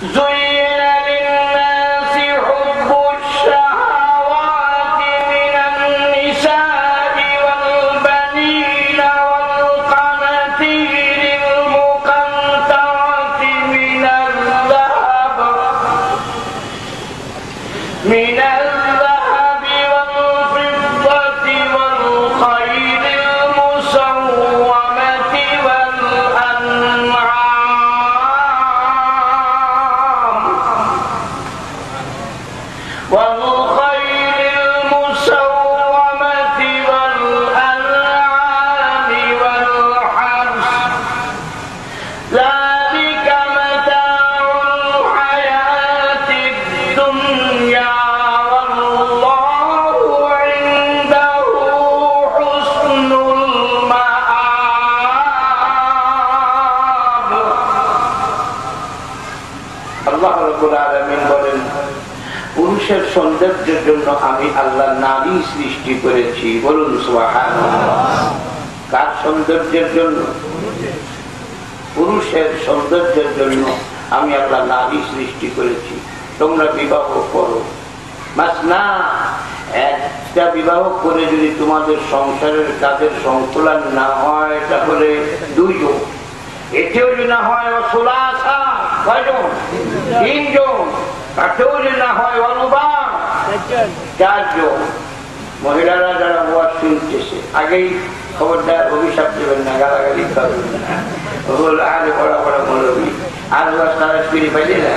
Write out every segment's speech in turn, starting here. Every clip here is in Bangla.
Duy আল্লাহ বলেন, পুরুষের সৌন্দর্যের জন্য আমি আল্লাহ নারী সৃষ্টি করেছি। বলুন কার সৌন্দর্যের জন্য? পুরুষের সৌন্দর্যের জন্য আমি আল্লাহ নারী সৃষ্টি করেছি। তোমরা বিবাহ করো। না একটা বিবাহ করে যদি তোমাদের সংসারের কাজের সংকুলন না হয়, তাহলে দুইজন এতেও যদি না হয়, অসুলাসা। কয়জন তিনজন তাতেও যদি না হয় অনুবাদ। চারজন মহিলারা যারা ওয়াজ শুনতেছে আগেই খবরদার অভিশাপ দেবেন না, গালাগালি করবেন না। বড় মৌলবী। আর ওয়াজ তারা ফিরে পাইলে না,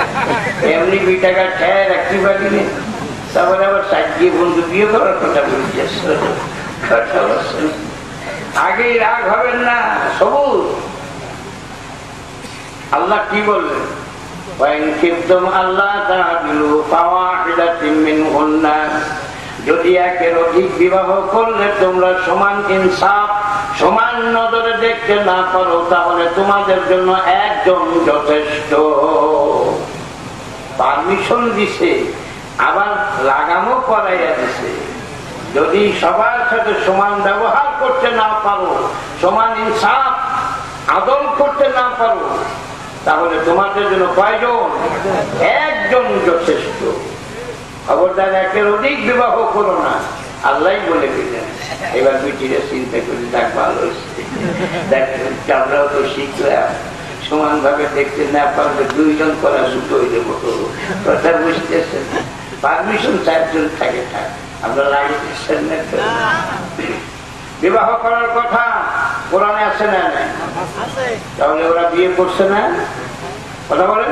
এমনি দুই টাকা খেয়ে রাখতে পারিনি তারপরে আবার সাজিয়ে বন্ধু বিয়ে করার কথা বলছেন আগেই রাগ হবেন না, সবুজ। আল্লাহ কি বললেন? যদি একের অধিক বিবাহ করলে তোমরা সমান ইনসাফ, সমান নজরে দেখতে না পারো, তাহলে তোমাদের জন্য একজন যথেষ্ট। পারমিশন দিছে, আবার লাগামও করাইয়া দিছে। যদি সবার সাথে সমান ব্যবহার করতে না পারো, সমান ইনসাফ আদল করতে না পারো তাহলে তোমাদের জন্য কয়জন? একজন যথেষ্ট। খবরদার, একের অধিক বিবাহ করো না। আল্লাহ বলে দিলেন। এবার বিটিরা চিন্তা করে, দেখ ভালো আমরাও তো শিখলাম। সমান ভাবে দেখতে না পারলে দুইজন করা দুটো হয়ে যাব কথা বুঝতেছেন? পারমিশন চারজন থাকে, থাক। আমরা না বিবাহ করার কথা কোরআনে আছে না? তাহলে ওরা বিয়ে করছে না কথা বলেন